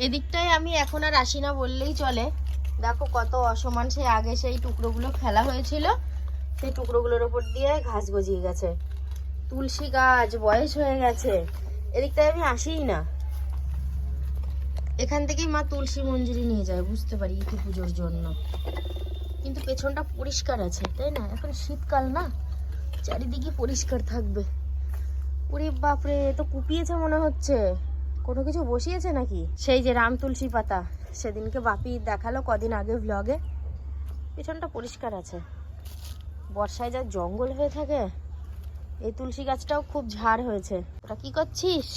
এদিকটায় আমি এখন আর আসি না বললেই চলে। দেখো কত অসমান সেই আগে সেই টুকরোগুলো ফেলা হয়েছিল। সেই টুকরোগুলোর ওপর দিয়ে ঘাস গজিয়ে গেছে। তুলসী গাছ, বয়স হয়ে গেছে। এদিকটায় আমি আসিই না। এখান থেকেই মা তুলসী মঞ্জুরি নিয়ে যায়, বুঝতে পারি ইতি পুজোর জন্য। কিন্তু পেছনটা পরিষ্কার আছে, তাই না? এখন শীতকাল না? চারিদিকে পরিষ্কার থাকবে। ওরে বাপরে তো কুপিয়েছে মনে হচ্ছে। কোনো কিছু বসিয়েছে নাকি? সেই যে রাম তুলসী পাতা, সেদিনকে বাপি দেখাল কদিন আগে ভ্লগে পিছনটা পরিষ্কার আছে। বর্ষায় যা জঙ্গল হয়ে থাকে, এই তুলসী গাছটাও খুব ঝাড় হয়েছে। ওটা কি করছিস?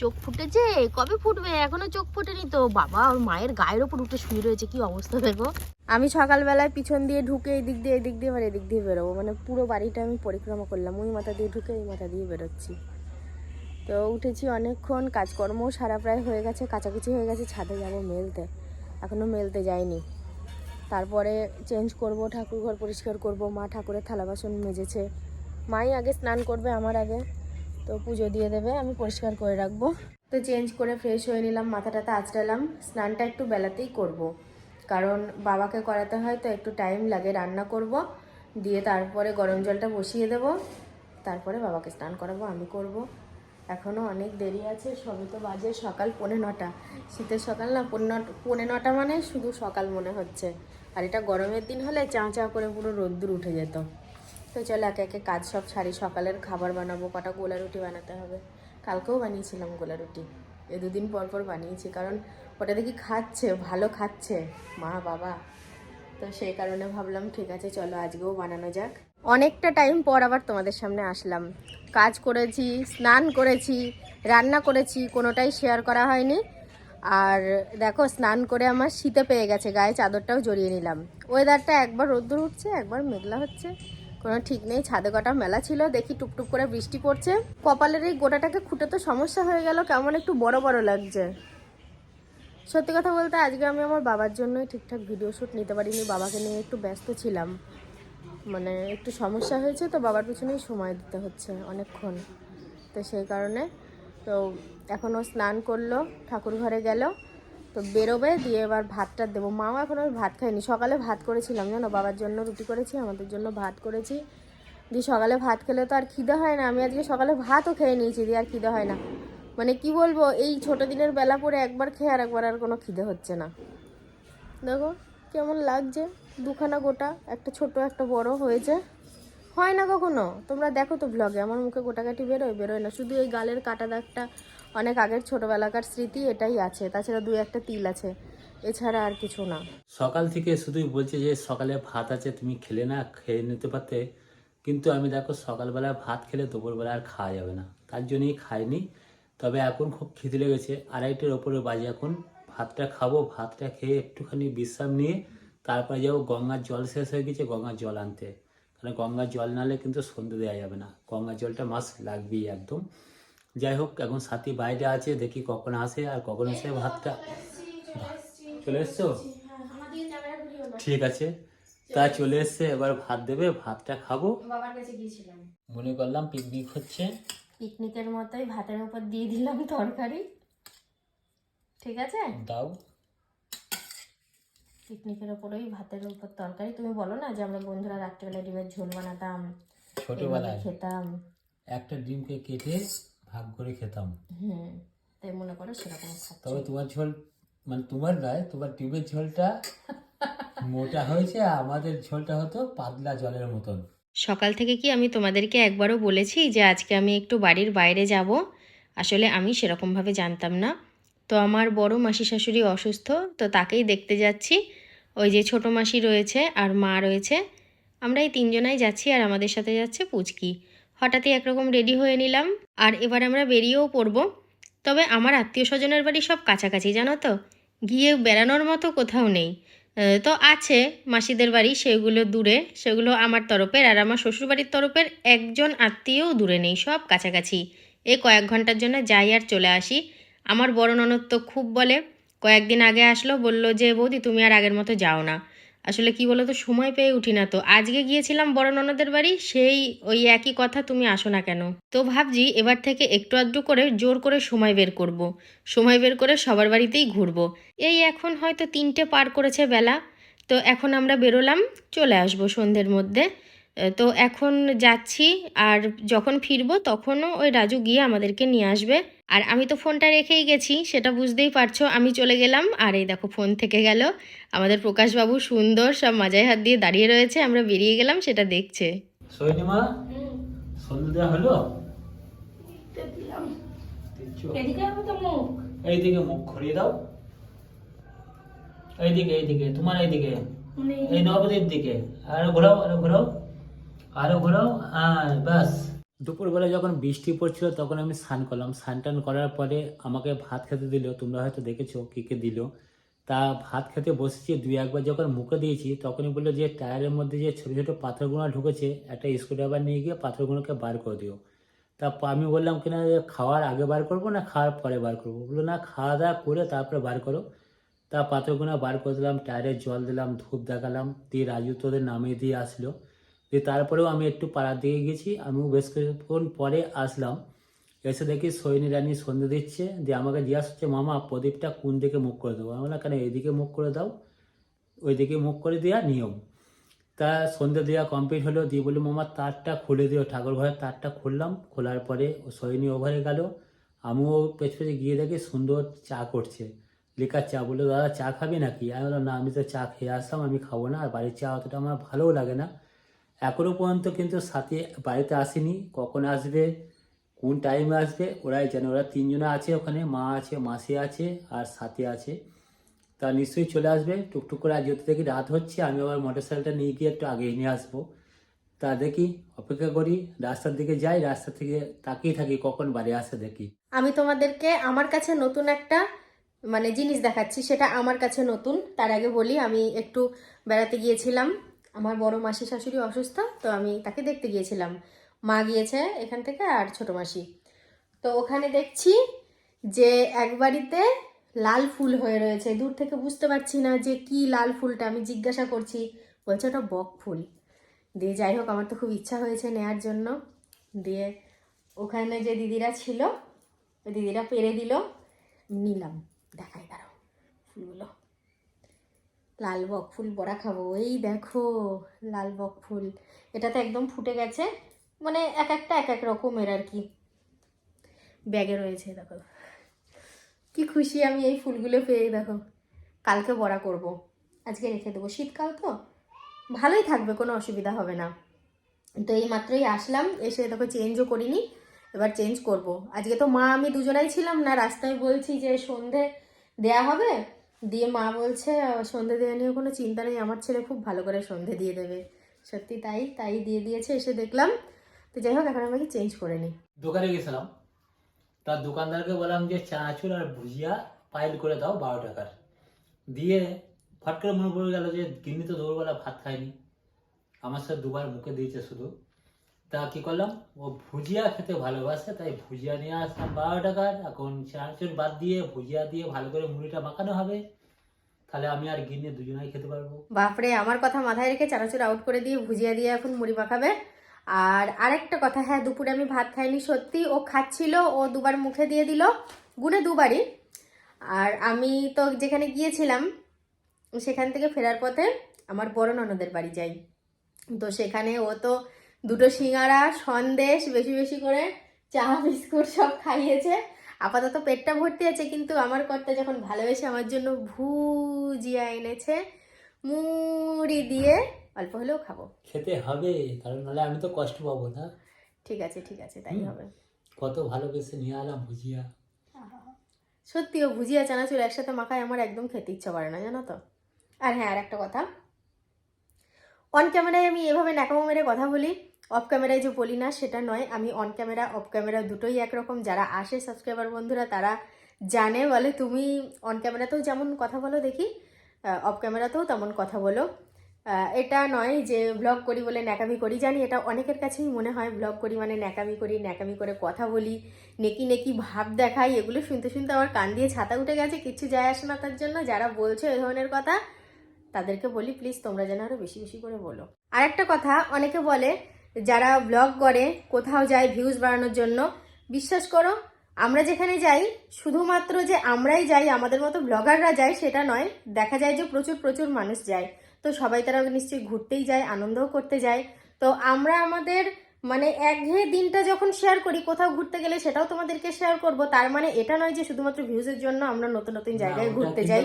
চোখ ফুটেছে? কবে ফুটবে? এখনও চোখ ফুটেনি তো। বাবা, ওর মায়ের গায়ের ওপর উঠে শুয়ে রয়েছে, কি অবস্থা দেখো। আমি সকালবেলায় পিছন দিয়ে ঢুকে এই দিক দিয়ে এদিক দিয়ে, এবার এদিক দিয়ে বেরোবো। মানে পুরো বাড়িটা আমি পরিক্রমা করলাম। ওই মাথা দিয়ে ঢুকে এই মাথা দিয়ে বেরোচ্ছি। তো উঠেছি অনেকক্ষণ কাজকর্ম সারা প্রায় হয়ে গেছে কাছাকাছি হয়ে গেছে, ছাদে যাব মেলতে। এখনও মেলতে যাইনি। তারপরে চেঞ্জ করব, ঠাকুর ঘর পরিষ্কার করব, মা ঠাকুরের থালা বাসন মেজেছে। মাই আগে স্নান করবে, আমার আগে। তো পুজো দিয়ে দেবে, আমি পরিষ্কার করে রাখব। তো চেঞ্জ করে ফ্রেশ হয়ে নিলাম মাথা টাথা আঁচড়ালাম, স্নানটা একটু বেলাতেই করব। কারণ বাবাকে করাতে হয়, তো একটু টাইম লাগে, রান্না করব, দিয়ে তারপরে গরম জলটা বসিয়ে দেব, তারপরে বাবাকে স্নান করাবো, আমি করব। এখনও অনেক দেরি আছে সবই তো বাজে সকাল পৌনে নটা। শীতের সকাল না, পৌনে নটা মানে শুধু সকাল মনে হচ্ছে। আর এটা গরমের দিন হলে চা চা করে পুরো রোদ্দুর উঠে যেত। তো চলো একে একে কাজ সব ছাড়ি সকালের খাবার বানাবো, কটা গোলা রুটি বানাতে হবে। কালকেও বানিয়েছিলাম গোলা রুটি। এ দুদিন পর পর বানিয়েছি, কারণ ওটা দেখি খাচ্ছে, ভালো খাচ্ছে। মা, বাবা। তো সেই কারণে ভাবলাম, ঠিক আছে, চলো আজকেও বানানো যাক। অনেকটা টাইম পর আবার তোমাদের সামনে আসলাম। কাজ করেছি, স্নান করেছি, রান্না করেছি, কোনোটাই শেয়ার করা হয়নি। আর দেখো, স্নান করে আমার শীতে পেয়ে গেছে, গায়ে চাদরটাও জড়িয়ে নিলাম। ওয়েদারটা একবার রোদ্দুর উঠছে, একবার মেঘলা হচ্ছে। কোনো ঠিক নেই, ছাদে কটা মেলা ছিল, দেখি টুকটুক করে বৃষ্টি পড়ছে। কপালের এই গোটাটাকে খুঁটে তো সমস্যা হয়ে গেল, কেমন একটু বড় বড় লাগছে। সত্যি কথা বলতে, আজকে আমি আমার বাবার জন্যই ঠিকঠাক ভিডিও শ্যুট নিতে পারিনি, বাবাকে নিয়ে একটু ব্যস্ত ছিলাম। মানে একটু সমস্যা হয়েছে, তো বাবার পিছনেই সময় দিতে হচ্ছে অনেকক্ষণ। তো সেই কারণে, তো এখনও স্নান করল, ঠাকুর ঘরে গেল, তো বেরোবে, দিয়ে এবার ভাতটা দেবো। মাও এখন আর ভাত খায়নি। সকালে ভাত করেছিলাম, জানো? বাবার জন্য রুটি করেছি, আমাদের জন্য ভাত করেছি। দিয়ে সকালে ভাত খেলে তো আর খিদে হয় না। আমি আজকে সকালে ভাতও খেয়ে নিয়েছি, দিয়ে আর খিদে হয় না। মানে কি বলব, এই ছোট দিনের বেলা পরে একবার খেয়ে আর একবার আর কোনো খিদে হচ্ছে না। দেখো। কেমন লাগছে? দুখানা গোটা, একটা ছোট, একটা বড় হয়েছে। হয় না কখনো? তোমরা দেখো তো ব্লগে আমার মুখে গোটাকাটি বেরোয় বেরোয় না। শুধু এই গালের কাটা দাগটা অনেক আগের ছোটবেলাকার স্মৃতি, এটাই আছে। তাছাড়া দুই একটা তিল আছে। এছাড়া আর কিছু না। সকাল থেকে শুধুই বলছে যে, সকালে ভাত আছে, তুমি খেলে না, খেয়ে নিতে পারতে। কিন্তু আমি দেখো সকালবেলা ভাত খেলে দুপুরবেলা আর খাওয়া যাবে না। তার জন্যই খাইনি। তবে এখন খুব খিদে লেগেছে। আড়াইটের ওপরে বাজে এখন। ভাতটা খাব ভাতটা খেয়ে একটুখানি বিশ্রাম নিয়ে তারপরে যাব গঙ্গার জল শেষ হয়ে গেছে গঙ্গার জল আনতে। কারণ গঙ্গার জল নালে কিন্তু সন্ধে দেওয়া যাবে না। গঙ্গার জলটা মাস লাগবেই একদম। যাই হোক এখন সাথী বাইরে আছে দেখি কখন আসে আর কখন আসে ভাতটা চলে এসছো? ঠিক আছে। তা চলে এসছে এবার ভাত দেবে ভাতটা খাব। বাবার কাছে গিয়েছিলাম। মনে করলাম পিকনিক হচ্ছে। পিকনিকের মতোই ভাতের উপর দিয়ে দিলাম তরকারি। ঠিক আছে? দাও। পিকনিকের ওপরেই ভাতের উপর তরকারি। তুমি বলো না যে আমরা বন্ধুরা রাত্রেবেলা ডিমের ঝোল বানাতাম ছোটবেলায় খেতাম। একটা ডিমকে কেটে ভাগ করে খেতাম। হুম তাই মনে করো সেরকম খাচ্ছি। তবে তোমার ঝোল মানে তোমার নয় তোমার ডিমের ঝোলটা মোটা হয়েছে আমাদের ঝোলটা হতো পাতলা জলের মতন। সকাল থেকে কি আমি তোমাদেরকে একবারও বলেছি যে আজকে আমি একটু বাড়ির বাইরে যাব? আসলে আমি সেরকমভাবে জানতাম না। তো আমার বড় মাসি শাশুড়ি অসুস্থ, তো তাকেই দেখতে যাচ্ছি। ওই যে ছোট মাসি রয়েছে আর মা রয়েছে। আমরা এই তিনজনাই যাচ্ছি আর আমাদের সাথে যাচ্ছে পুচকি। হঠাৎই একরকম রেডি হয়ে নিলাম আর এবার আমরা বেরিয়েও পড়ব। তবে আমার আত্মীয় স্বজনের বাড়ি সব কাছাকাছি, জানো তো? গিয়ে বেড়ানোর মতো কোথাও নেই। তো আছে মাসিদের বাড়ি, সেগুলো দূরে। সেগুলো আমার তরফের আর আমার শ্বশুরবাড়ির তরফের একজন আত্মীয়ও দূরে নেই, সব কাছাকাছি। এই কয়েক ঘণ্টার জন্য যাই আর চলে আসি। আমার বড় ননদ তো খুব বলে, কয়েকদিন আগে আসলো, বলল যে, বৌদি, তুমি আর আগের মতো যাও না। আসলে কি বলো তো সময় পেয়ে উঠি না তো। আজকে গিয়েছিলাম বড় ননদের বাড়ি, সেই ওই একই কথা তুমি আসো না কেন? তো ভাবছি এবার থেকে একটু আধটু করে জোর করে সময় বের করব। সময় বের করে সবার বাড়িতেই ঘুরবো। এই এখন হয়তো তিনটে পার করেছে বেলা। তো এখন আমরা বেরোলাম, চলে আসব সন্ধ্যের মধ্যে। তো এখন যাচ্ছি আর যখন ফিরবো তখনও ওই রাজু গিয়ে আমাদেরকে নিয়ে আসবে। আর আমি তো ফোনটা রেখেই গেছি সেটা বুঝতেই পারছ আমি চলে গেলাম। আর এই দেখো ফোন থেকে গেল। আমাদের প্রকাশবাবু সুন্দর সব মাজায় হাত দিয়ে দাঁড়িয়ে রয়েছে আমরা বেরিয়ে গেলাম সেটা দেখছে। সৈনিমা সন্ধ্যে দেওয়া হলো? এইদিকে মুখ ঘুরিয়ে দাও। এইদিকে এইদিকে তোমার এইদিকে। এই নবদ্বীপ দিকে। আরও ঘোরাও আরও ঘোরাও। আরও ঘোরাও আর বাস দুপুরবেলা যখন বৃষ্টি পড়ছিল, তখন আমি স্নান করলাম। স্নান টান করার পরে আমাকে ভাত খেতে দিল। তোমরা হয়তো দেখেছ কে কে দিল। তা ভাত খেতে বসেছি, দুই একবার যখন মুখে দিয়েছি, তখনই বলল যে, টায়ারের মধ্যে যে ছোটো ছোটো পাথরগুলো ঢুকেছে, একটা স্ক্রুড্রাইভার নিয়ে গিয়ে পাথরগুলোকে বার করে দিও। তা আমি বললাম, কিনা যে খাওয়ার আগে বার করব না খাওয়ার পরে বার করব? বলল, না, খাওয়া দাওয়া করে তারপরে বার করো। তা পাথরগুলো বার করে দিলাম, টায়ারে জল দিলাম, ধূপ দেখালাম, দিয়ে রাজু তোদের নামিয়ে দিয়ে আসলো। দিয়ে তারপরেও আমি একটু পাড়ার দিকে গেছি, আমিও বেশ কিছুক্ষণ পরে আসলাম। এসে দেখি সৈনী রানী সন্ধে দিচ্ছে, দিয়ে আমাকে জিজ্ঞাসা হচ্ছে মামা, প্রদীপটা কোন দিকে মুখ করে দেবো? আমি বললাম, কেন এইদিকে মুখ করে দাও, ওইদিকে মুখ করে দেওয়া নিয়ম। তা সন্ধে দেওয়া কমপ্লিট হলো, দিয়ে বলি মামা, তারটা খুলে দিও, ঠাকুর ঘরের তারটা খুললাম, খোলার পরে সৈনী ওভারে গেল। আমিও পেছ পেছে গিয়ে দেখি সুন্দর চা করছে। লেকার চা, বলল, দাদা, চা খাবি নাকি? আমি বললাম, না, আমি তো চা খেয়ে আসলাম, আমি খাব না, আর বাড়ির চা অতটা আমার ভালোও লাগে না। এখনও পর্যন্ত কিন্তু সাথে বাড়িতে আসেনি। কখন আসবে? কোন টাইমে আসবে? ওরাই জানে। ওরা তিনজনে আছে ওখানে, মা আছে, মাসি আছে আর সাথে আছে। তা নিশ্চয়ই চলে আসবে। টুকটুক করে আজ যেতে দেখি রাত হচ্ছে আমি আবার মোটর সাইকেলটা নিয়ে গিয়ে একটু আগে নিয়ে আসব। তা দেখি, অপেক্ষা করি। রাস্তার দিকে যাই রাস্তা থেকে তাকিয়ে থাকি কখন বাড়ি আসে দেখি। আমি তোমাদেরকে আমার কাছে নতুন একটা মানে জিনিস দেখাচ্ছি, সেটা আমার কাছে নতুন। তার আগে বলি, আমি একটু বেড়াতে গিয়েছিলাম। আমার বড় মাসি শাশুড়ি অসুস্থ, তো আমি তাকে দেখতে গিয়েছিলাম। মা গিয়েছে এখান থেকে আর ছোট মাসি। তো ওখানে দেখছি যে এক বাড়িতে লাল ফুল হয়ে রয়েছে। দূর থেকে বুঝতে পারছি না যে কি লাল ফুলটা। আমি জিজ্ঞাসা করছি, বলছে ওটা বক ফুল। দিয়ে যাই হোক, আমার তো খুব ইচ্ছা হয়েছে নেয়ার জন্য। দিয়ে ওখানে যে দিদিরা ছিল দিদিরা পেরে দিল। নিলাম, দেখাই দাঁড়াও ফুলগুলো। লাল বক ফুল, বড়া খাব। এই দেখো, লাল বক ফুল। এটা তো একদম ফুটে গেছে মানে এক একটা, এক এক রকমের আর কি। ব্যাগে রয়েছে, দেখো। কি খুশি আমি এই ফুলগুলো পেয়ে, দেখো। কালকে বড়া করব। আজকে রেখে দেবো। শীতকাল তো, ভালোই থাকবে, কোনো অসুবিধা হবে না। তো এই মাত্রই আসলাম, এসে দেখো চেঞ্জও করিনি, এবার চেঞ্জ করব। আজকে তো মা, আমি দুজনাই ছিলাম না, রাস্তায় বলছি যে সন্ধে দেয়া হবে দিয়ে মা বলছে সন্ধে দেওয়া নিয়ে কোনো চিন্তা নেই, আমার ছেলে খুব ভালো করে সন্ধে দিয়ে দেবে। সত্যি তাই তাই দিয়ে দিয়েছে, এসে দেখলাম। তো যাই হোক, এখন আমাকে চেঞ্জ করে নিই। দোকানে গেছিলাম। তার দোকানদারকে বললাম যে, চানাচুর আর ভুজিয়া পাইল করে দাও, বারো টাকার। দিয়ে ফট করে মনে পড়ে গেল যে, গিন্নি তো দুপুরবেলা ভাত খায়নি। আমার সাথে দুবার মুখে দিয়েছে শুধু। তা কি করলাম? ও ভুজিয়া খেতে ভালোবাসে, তাই ভুজিয়া নিয়ে আসলাম বারো টাকার। এখন চানাচুর বাদ দিয়ে ভুজিয়া দিয়ে ভালো করে মুড়িটা মাখানো হবে। তাহলে আমি আর গিন্নি দুজনেই খেতে পারব। বাপরে, আমার কথা মাথায় রেখে চানাচুর আউট করে দিয়ে ভুজিয়া দিয়ে এখন মুড়ি মাখাবে। আর আরেকটা কথা হ্যাঁ দুপুরে আমি ভাত খাইনি, সত্যি। ও খাচ্ছিল, ও দুবার মুখে দিয়ে দিল, গুনে দুবারই। আর আমি তো যেখানে গিয়েছিলাম, সেখান থেকে ফেরার পথে আমার বড় ননদের বাড়ি যাই। তো সেখানে ও তো দুটো সিঙ্গারা সন্দেশ বেশি বেশি করে চা বিস্কুট সব খাইয়েছে। আপাতত পেটটা ভর্তি আছে কিন্তু আমার কর্তা যখন ভালোবেসে আমার জন্য ভুজিয়া এনেছে মুড়ি দিয়ে অল্প হলেও খাব। খেতে হবে কারণ নাহলে আমি তো কষ্ট পাবো না। ঠিক আছে ঠিক আছে তাই হবে। কত ভালোবেসে নিয়ে এলাম ভুজিয়া। সত্যি ও ভুজিয়া চানাচুর একসাথে মাখায় আমার একদম খেতে ইচ্ছা করে না জানো তো। আর হ্যাঁ আর একটা কথা। অন ক্যামেরায় আমি এভাবে ন্যাকামো মেরে কথা বলি। অফ ক্যামেরায় যে বলি না, সেটা নয়। আমি অন ক্যামেরা অফ ক্যামেরা দুটোই একরকম। যারা আসে সাবস্ক্রাইবার বন্ধুরা, তারা জানে, বলে তুমি অন ক্যামেরাতেও যেমন কথা বলো দেখি অফ ক্যামেরাতেও তেমন কথা বলো। এটা নয় যে ব্লগ করি বলে ন্যাকামি করি, জানি এটা অনেকের কাছেই মনে হয়। ব্লগ করি মানে ন্যাকামি করি, ন্যাকামি করে কথা বলি, নেকি নেকি ভাব দেখাই, এগুলো শুনতে শুনতে আমার কান দিয়ে ছাতা উঠে গেছে, কিচ্ছু যায় আসে না তার জন্য। যারা বলছো এই ধরনের কথা, তাদেরকে বলি প্লিজ তোমরা যেন আরও বেশি বেশি করে বলো। আর একটা কথা, অনেকে বলে যারা ব্লগ করে কোথাও যায় ভিউজ বাড়ানোর জন্য বিশ্বাস করো আমরা যেখানে যাই শুধুমাত্র যে আমরাই যাই আমাদের মতো ব্লগাররা যায় সেটা নয় দেখা যায় যে প্রচুর প্রচুর মানুষ যায়। তো সবাই তারা নিশ্চয়ই ঘুরতেই যায় আনন্দও করতে যায়। তো আমরা আমাদের মানে একঘেয়ে দিনটা যখন শেয়ার করি কোথাও ঘুরতে গেলে সেটাও তোমাদেরকে শেয়ার করব। তার মানে এটা নয় যে শুধুমাত্র ভিউজের জন্য আমরা নতুন নতুন জায়গায় ঘুরতে যাই।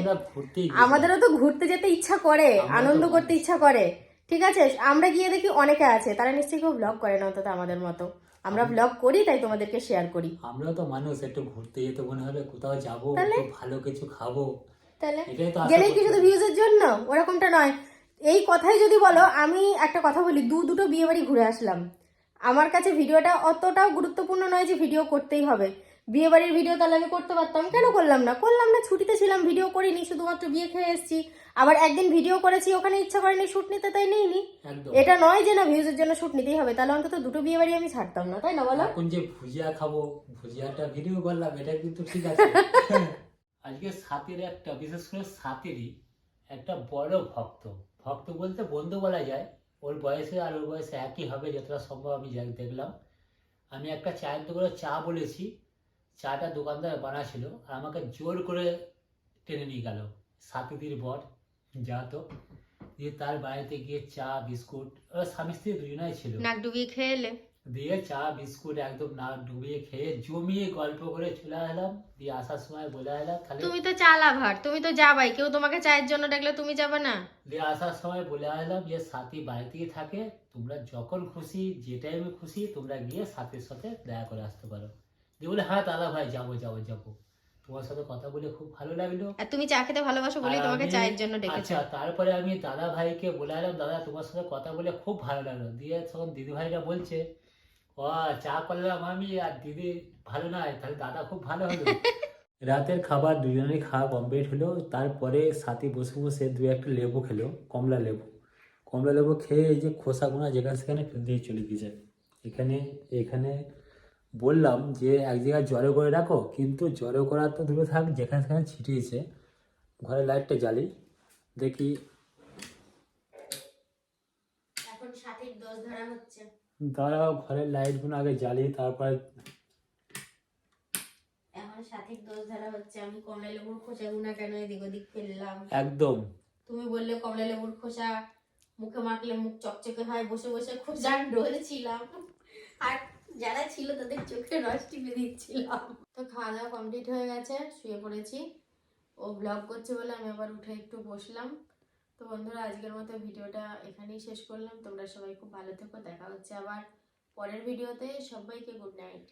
আমাদেরও তো ঘুরতে যেতে ইচ্ছা করে আনন্দ করতে ইচ্ছা করে। ঠিক আছে আমরা গিয়ে দেখি অনেকে আছে তারা নিশ্চয়ই কেউ ব্লগ করে না অন্তত আমাদের মতো। আমরা ব্লগ করি তাই তোমাদেরকে শেয়ার করি। আমরাও তো মানুষ একটু ঘুরতে যেতে মনে হলে কোথাও যাব? ভালো কিছু খাব। তাহলে? গেলেই কি শুধু ভিউজের জন্য? ওরকমটা নয়। এই কথাই যদি বলো আমি একটা কথা বলি দু দুটো বিয়ে বাড়ি ঘুরে আসলাম। আমার কাছে ভিডিওটা অতটাও গুরুত্বপূর্ণ নয় যে ভিডিও করতেই হবে। বিয়ে বাড়ির ভিডিও তাহলে আমি করতে পারতাম। কেন করলাম না? করলাম না ছুটিতে ছিলাম ভিডিও করিনি শুধুমাত্র বিয়ে খেয়ে এসেছি। আবার একদিন ভিডিও করেছি ওখানে ইচ্ছা করেনি শুট নিতে তাই নেইনি। একদম। এটা নয় যে না ভিউজের জন্য শুট নিতেই হবে তাহলে অন্তত দুটো বিয়ে বাড়ি আমি ছাড়তাম না তাই না বলো? এখন যে ভুজিয়া খাব ভুজিয়াটা ভিডিও করলাম এটা কিন্তু ঠিক আছে। আজকে সাথীর একটা বিশেষ করে সাথীরই একটা বড় ভক্ত। ভক্ত বলতে বন্ধু বলা যায়। ওর বয়সে আর ওর বয়সে একই হবে যতটা সম্ভব আমি দেখলাম। আমি একটা চায়ের দোকানে চা বলেছি চাটা দোকানদার বানাছিল আর আমাকে জোর করে টেনে নিয়ে গেল সাথীদির বর। যা দিয়ে তার বাড়িতে গিয়ে চা বিস্কুট ওরা স্বামী স্ত্রী দুজনাই ছিল। নাক ডুবিয়ে খেয়ে এলে? দিয়ে চা বিস্কুট একদম না ডুবিয়ে খেয়ে জমিয়ে গল্প করে চলে এলাম। দিয়ে আসার সময় বলে এলাম তাহলে তুমি তো চালা ভার তুমি তো যাবাই কেউ তোমাকে চায়ের জন্য ডাকলে তুমি যাবে না? দিয়ে আসার সময় বলে এলাম যে সাথী বাড়িতেই থাকে তোমরা যখন খুশি যে টাইমে খুশি তোমরা গিয়ে সাথীর সাথে দেখা করে আসতে পারো। দিয়ে বলে হ্যাঁ দাদা ভাই যাব যাব যাব। তোমার সাথে কথা বলে খুব ভালো লাগল। আর তুমি চা খেতে ভালোবাসো বলেই তোমাকে চায়ের জন্য ডেকেছে। আচ্ছা তারপরে আমি দাদা ভাইকে বলে এলাম দাদা তোমার সাথে কথা বলে খুব ভালো লাগল। দিয়ে তখন দিদি ভাইরা বলছে ও চা করলাম আমি আর দিদি ভালো নয় তাহলে দাদা খুব ভালো হলো। রাতের খাবার দুজনেই খাওয়া কমপ্লিট হলো। তারপরে সাথী বসে বসে দু একটা লেবু খেলো কমলা লেবু। কমলা লেবু খেয়ে এই যে খোসা খোসাগুনা যেখানে সেখানে ফেলে দিয়ে চলে গেছে এখানে এখানে বললাম যে এক জায়গায় জড়ো করে রাখো কিন্তু জড়ো করা তো দূরে থাক যেখানে সেখানে ছিটিয়েছে। ঘরের লাইটটা জ্বালি দেখি। এখন সাথীর দোষ ধরা হচ্ছে। দাঁড়াও ঘরের লাইটগুলো আগে জ্বালি তারপরে এখন সাথীর দোষ ধরা হচ্ছে। আমি কমলা লেবুর খোসা গুনা কেন এদিক ওদিক ফেললাম? একদম। তুমি বললে কমলা লেবুর খোসা মুখে মাখলে মুখ চকচকে হয় বসে বসে খোসা ডলছিলাম আর যারা ছিল তাদের চোখে রস টিপে দিচ্ছিলাম। তো খাওয়া দাওয়া কমপ্লিট হয়ে গেছে, শুয়ে পড়েছি। ও ব্লগ করছে বলে আমি আবার উঠে একটু বসলাম। তো বন্ধুরা, আজকের মতো ভিডিওটা এখানেই শেষ করলাম। তোমরা সবাই খুব ভালো থেকো, দেখা হচ্ছে আবার পরের ভিডিওতে। সবাইকে গুড নাইট